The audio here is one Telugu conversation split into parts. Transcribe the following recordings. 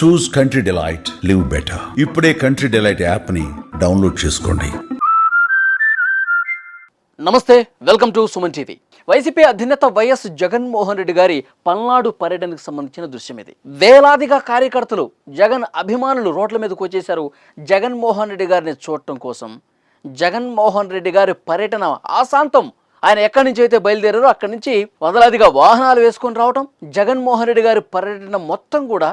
Choose country delight live better ఇప్పుడే కంట్రీ డిలైట్ యాప్ని డౌన్లోడ్ చేసుకోండి. నమస్తే welcome to Suman TV. YCP అధినేత వైఎస్ జగన్మోహన్ రెడ్డి గారి పల్నాడు పర్యటనకు సంబంధించిన దృశ్యం ఇది. వేలాదిగా కార్యకర్తలు జగన్ అభిమానులు రోడ్ల మీదకు వచ్చేశారు జగన్మోహన్ రెడ్డి గారిని చూడటం కోసం. జగన్మోహన్ రెడ్డి గారి పర్యటన ఆశాంతం. ఆయన ఎక్కడి నుంచి అయితే బయలుదేరారో అక్కడి నుంచి వందలాదిగా వాహనాలు వేసుకొని రావటం జగన్మోహన్ రెడ్డి గారి పర్యటన మొత్తం కూడా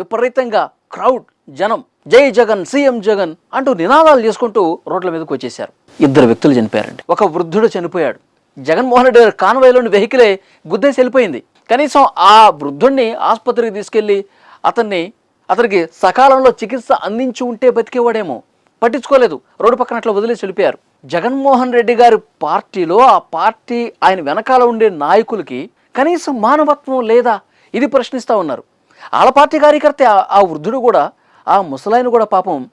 విపరీతంగా క్రౌడ్ జనం జై జగన్ సీఎం జగన్ అంటూ నినాదాలు చేసుకుంటూ రోడ్ల మీదకి వచ్చేశారు. ఇద్దరు వ్యక్తులు చనిపోయారండి. ఒక వృద్ధుడు చనిపోయాడు. జగన్మోహన్ రెడ్డి గారి కాన్వాయ్లోని వెహికలే గుద్దేసి వెళ్ళిపోయింది. కనీసం ఆ వృద్ధుడిని ఆసుపత్రికి తీసుకెళ్ళి అతన్ని అతనికి సకాలంలో చికిత్స అందించి ఉంటే బతికేవాడేమో. పట్టించుకోలేదు. రోడ్డు పక్కన అట్లా వదిలేసి వెళ్ళిపోయారు. జగన్మోహన్ రెడ్డి గారి పార్టీలో ఆ పార్టీ ఆయన వెనకాల ఉండే నాయకులకి కనీసం మానవత్వం లేదా? ఇది ప్రశ్నిస్తూ ఉన్నారు. వాళ్ళ పార్టీ కార్యకర్త ఆ- వృద్ధుడు కూడా ఆ ముసలాయన కూడా పాపం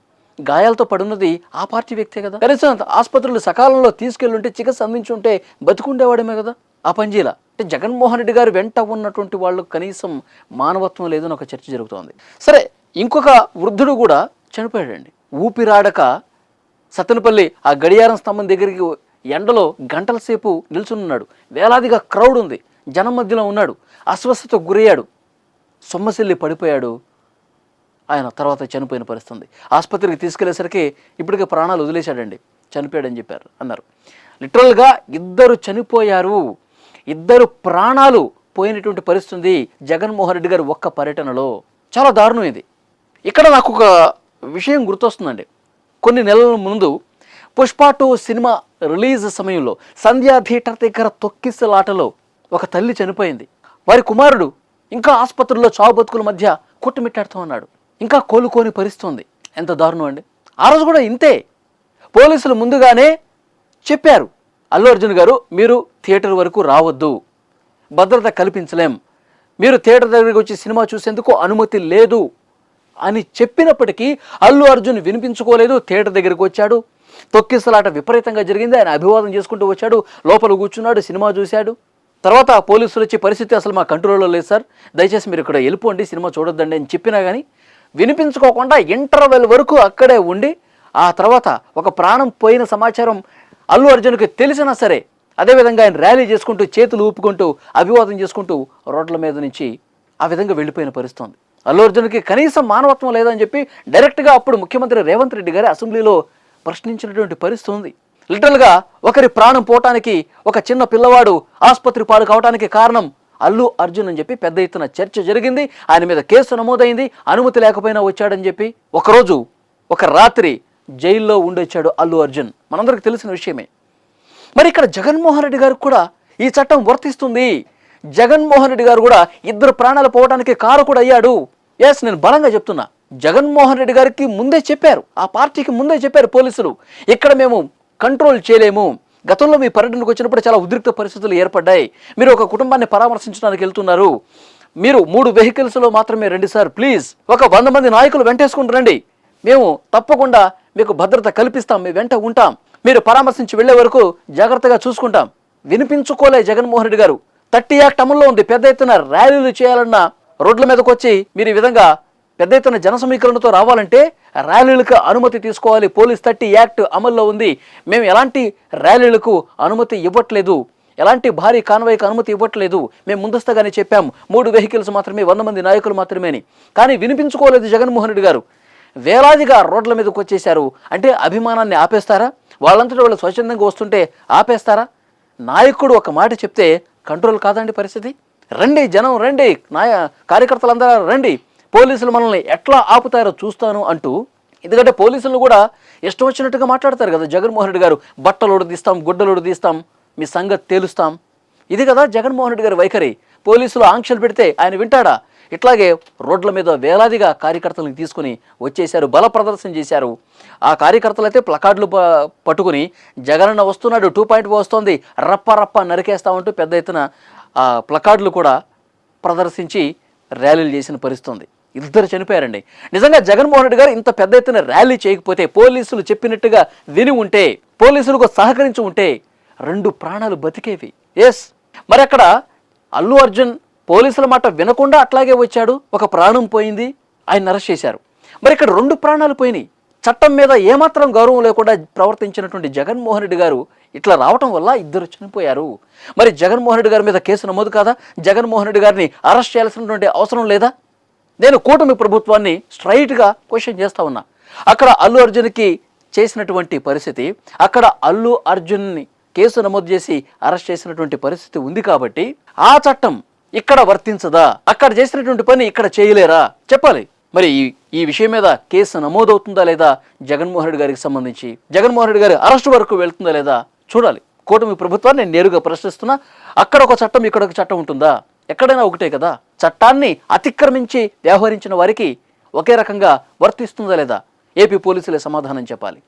గాయాలతో పడున్నది ఆ పార్టీ వ్యక్తే కదా. కనీసం ఆసుపత్రులు సకాలంలో తీసుకెళ్ళుంటే చికిత్స అందించుంటే బతుకుండేవాడమే కదా. ఆ పంజీల అంటే జగన్మోహన్ రెడ్డి గారు వెంట ఉన్నటువంటి వాళ్ళు కనీసం మానవత్వం లేదని ఒక చర్చ జరుగుతోంది. సరే ఇంకొక వృద్ధుడు కూడా చనిపోయాడండి. ఊపిరాడక సత్తెనపల్లి ఆ గడియారం స్తంభం దగ్గరికి ఎండలో గంటల సేపు నిల్చున్నాడు వేలాదిగా క్రౌడ్ ఉంది. జనం మధ్యలో ఉన్నాడు. అస్వస్థతకు గురయ్యాడు. సొమ్మసిల్లి పడిపోయాడు. ఆయన తర్వాత చనిపోయిన పరిస్థితుంది. ఆసుపత్రికి తీసుకెళ్ళేసరికి ఇప్పటికే ప్రాణాలు వదిలేశాడండి. చనిపోయాడని చెప్పారు అన్నారు. లిటరల్గా ఇద్దరు చనిపోయారు. ఇద్దరు ప్రాణాలు పోయినటువంటి పరిస్థితుంది జగన్మోహన్ రెడ్డి గారు ఒక్క పర్యటనలో. చాలా దారుణం ఇది. ఇక్కడ నాకు ఒక విషయం గుర్తొస్తుందండి. కొన్ని నెలల ముందు పుష్ప టూ సినిమా రిలీజ్ సమయంలో సంధ్యా థియేటర్ దగ్గర తొక్కిసలాటలో ఒక తల్లి చనిపోయింది. వారి కుమారుడు ఇంకా ఆసుపత్రిలో చావు బతుకుల మధ్య కొట్టుమిట్టాడుతూ ఉన్నాడు. ఇంకా కోలుకోని పరిస్థితుంది. ఎంత దారుణం అండి. ఆ రోజు కూడా ఇంతే. పోలీసులు ముందుగానే చెప్పారు. అల్లు అర్జున్ గారు మీరు థియేటర్ వరకు రావద్దు. భద్రత కల్పించలేం. మీరు థియేటర్ దగ్గరికి వచ్చి సినిమా చూసేందుకు అనుమతి లేదు అని చెప్పినప్పటికీ అల్లు అర్జున్ వినిపించుకోలేదు. థియేటర్ దగ్గరికి వచ్చాడు. తొక్కిసలాట విపరీతంగా జరిగింది. ఆయన అభివాదం చేసుకుంటూ వచ్చాడు. లోపల కూర్చున్నాడు. సినిమా చూశాడు. తర్వాత పోలీసులు వచ్చి పరిస్థితి అసలు మా కంట్రోల్లో లేదు సార్ దయచేసి మీరు ఇక్కడ వెళ్ళిపోండి సినిమా చూడొద్దండి అని చెప్పినా కానీ వినిపించుకోకుండా ఇంటర్వెల్ వరకు అక్కడే ఉండి ఆ తర్వాత ఒక ప్రాణం పోయిన సమాచారం అల్లు అర్జున్కి తెలిసినా సరే అదేవిధంగా ఆయన ర్యాలీ చేసుకుంటూ చేతులు ఊపుకుంటూ అభివాదం చేసుకుంటూ రోడ్ల మీద నుంచి ఆ విధంగా వెళ్ళిపోయిన పరిస్థితి ఉంది. అల్లు అర్జున్కి కనీసం మానవత్వం లేదని చెప్పి డైరెక్ట్గా అప్పుడు ముఖ్యమంత్రి రేవంత్ రెడ్డి గారి అసెంబ్లీలో ప్రశ్నించినటువంటి పరిస్థితి ఉంది లిటరల్గా ఒకరి ప్రాణం పోవటానికి ఒక చిన్న పిల్లవాడు ఆసుపత్రి పాలు కావడానికి కారణం అల్లు అర్జున్ అని చెప్పి పెద్ద ఎత్తున చర్చ జరిగింది. ఆయన మీద కేసు నమోదైంది. అనుమతి లేకపోయినా వచ్చాడని చెప్పి ఒకరోజు ఒక రాత్రి జైల్లో ఉండొచ్చాడు అల్లు అర్జున్. మనందరికి తెలిసిన విషయమే. మరి ఇక్కడ జగన్మోహన్ రెడ్డి గారికి కూడా ఈ చట్టం వర్తిస్తుంది. జగన్మోహన్ రెడ్డి గారు కూడా ఇద్దరు ప్రాణాలు పోవడానికి కారకుడు అయ్యాడు. ఎస్ నేను బలంగా చెప్తున్నా. జగన్మోహన్ రెడ్డి గారికి ముందే చెప్పారు. ఆ పార్టీకి ముందే చెప్పారు పోలీసులు. ఇక్కడ మేము కంట్రోల్ చేయలేము. గతంలో మీ పర్యటనకు వచ్చినప్పుడు చాలా ఉద్రిక్త పరిస్థితులు ఏర్పడ్డాయి. మీరు ఒక కుటుంబాన్ని పరామర్శించడానికి వెళ్తున్నారు. మీరు మూడు వెహికల్స్లో మాత్రమే రండి సార్ ప్లీజ్. ఒక వంద మంది నాయకులు వెంటేసుకుని రండి. మేము తప్పకుండా మీకు భద్రత కల్పిస్తాం మీ వెంట ఉంటాం. మీరు పరామర్శించి వెళ్ళే వరకు జాగ్రత్తగా చూసుకుంటాం. వినిపించుకోలే జగన్మోహన్ రెడ్డి గారు. థర్టీ యాక్ట్ అమల్లో ఉంది. పెద్ద ఎత్తున ర్యాలీలు చేయాలన్న రోడ్ల మీదకి వచ్చి మీరు ఈ విధంగా పెద్ద ఎత్తున జన సమీకరణతో రావాలంటే ర్యాలీలకు అనుమతి తీసుకోవాలి. పోలీస్ థర్టీ యాక్ట్ అమల్లో ఉంది. మేము ఎలాంటి ర్యాలీలకు అనుమతి ఇవ్వట్లేదు. ఎలాంటి భారీ కాన్వాయ్కి అనుమతి ఇవ్వట్లేదు. మేము ముందస్తుగానే చెప్పాం. మూడు వెహికల్స్ మాత్రమే వంద మంది నాయకులు మాత్రమే అని. కానీ వినిపించుకోలేదు జగన్మోహన్ రెడ్డి గారు. వేలాదిగా రోడ్ల మీదకి వచ్చేశారు. అంటే అభిమానాన్ని ఆపేస్తారా? వాళ్ళంతటా వాళ్ళు స్వచ్ఛందంగా వస్తుంటే ఆపేస్తారా? నాయకుడు ఒక మాట చెప్తే కంట్రోల్ కాదండి పరిస్థితి? రండి జనం రండి. నాయ కార్యకర్తలందరూ రండి. పోలీసులు మనల్ని ఎట్లా ఆపుతారో చూస్తాను అంటూ ఎందుకంటే పోలీసులు కూడా ఇష్టం వచ్చినట్టుగా మాట్లాడతారు కదా జగన్మోహన్ రెడ్డి గారు బట్టలు తీస్తాం గుడ్డలు తీస్తాం మీ సంగతి తేలుస్తాం. ఇది కదా జగన్మోహన్ రెడ్డి గారి వైఖరి. పోలీసులు ఆంక్షలు పెడితే ఆయన వింటాడా? ఇట్లాగే రోడ్ల మీద వేలాదిగా కార్యకర్తలను తీసుకుని వచ్చేశారు బల ప్రదర్శన చేశారు. ఆ కార్యకర్తలు అయితే ప్లకార్డులు పట్టుకుని జగనన్న వస్తున్నాడు టూ పాయింట్ వస్తోంది రప్ప రప్ప నరికేస్తామంటూ పెద్ద ఎత్తున ప్లకార్డులు కూడా ప్రదర్శించి ర్యాలీలు చేసిన పరిస్థితుంది. ఇద్దరు చనిపోయారండి. నిజంగా జగన్మోహన్ రెడ్డి గారు ఇంత పెద్ద ఎత్తున ర్యాలీ చేయకపోతే పోలీసులు చెప్పినట్టుగా విని ఉంటే పోలీసులకు సహకరించి ఉంటే రెండు ప్రాణాలు బతికేవి. ఎస్ మరి అక్కడ అల్లు అర్జున్ పోలీసుల మాట వినకుండా అట్లాగే వచ్చాడు. ఒక ప్రాణం పోయింది. ఆయన అరెస్ట్ చేశారు. మరి ఇక్కడ రెండు ప్రాణాలు పోయినాయి. చట్టం మీద ఏమాత్రం గౌరవం లేకుండా ప్రవర్తించినటువంటి జగన్మోహన్ రెడ్డి గారు ఇట్లా రావటం వల్ల ఇద్దరు చనిపోయారు. మరి జగన్మోహన్ రెడ్డి గారి మీద కేసు నమోదు కాదా? జగన్మోహన్ రెడ్డి గారిని అరెస్ట్ చేయాల్సినటువంటి అవసరం లేదా? నేను కూటమి ప్రభుత్వాన్ని స్ట్రైట్గా క్వశ్చన్ చేస్తా ఉన్నా. అక్కడ అల్లు అర్జున్కి చేసినటువంటి పరిస్థితి అక్కడ అల్లు అర్జున్ని కేసు నమోదు చేసి అరెస్ట్ చేసినటువంటి పరిస్థితి ఉంది కాబట్టి ఆ చట్టం ఇక్కడ వర్తించదా? అక్కడ చేసినటువంటి పని ఇక్కడ చేయలేరా? చెప్పాలి. మరి ఈ ఈ విషయం మీద కేసు నమోదవుతుందా లేదా? జగన్మోహన్ రెడ్డి గారికి సంబంధించి. జగన్మోహన్ రెడ్డి గారి అరెస్ట్ వరకు వెళ్తుందా లేదా? చూడాలి. కూటమి ప్రభుత్వాన్ని నేను నేరుగా ప్రశ్నిస్తున్నా అక్కడ ఒక చట్టం ఇక్కడ ఒక చట్టం ఉంటుందా? ఎక్కడైనా ఒకటే కదా? చట్టాన్ని అతిక్రమించి వ్యవహరించిన వారికి ఒకే రకంగా వర్తిస్తుందా లేదా? ఏపీ పోలీసులే సమాధానం చెప్పాలి.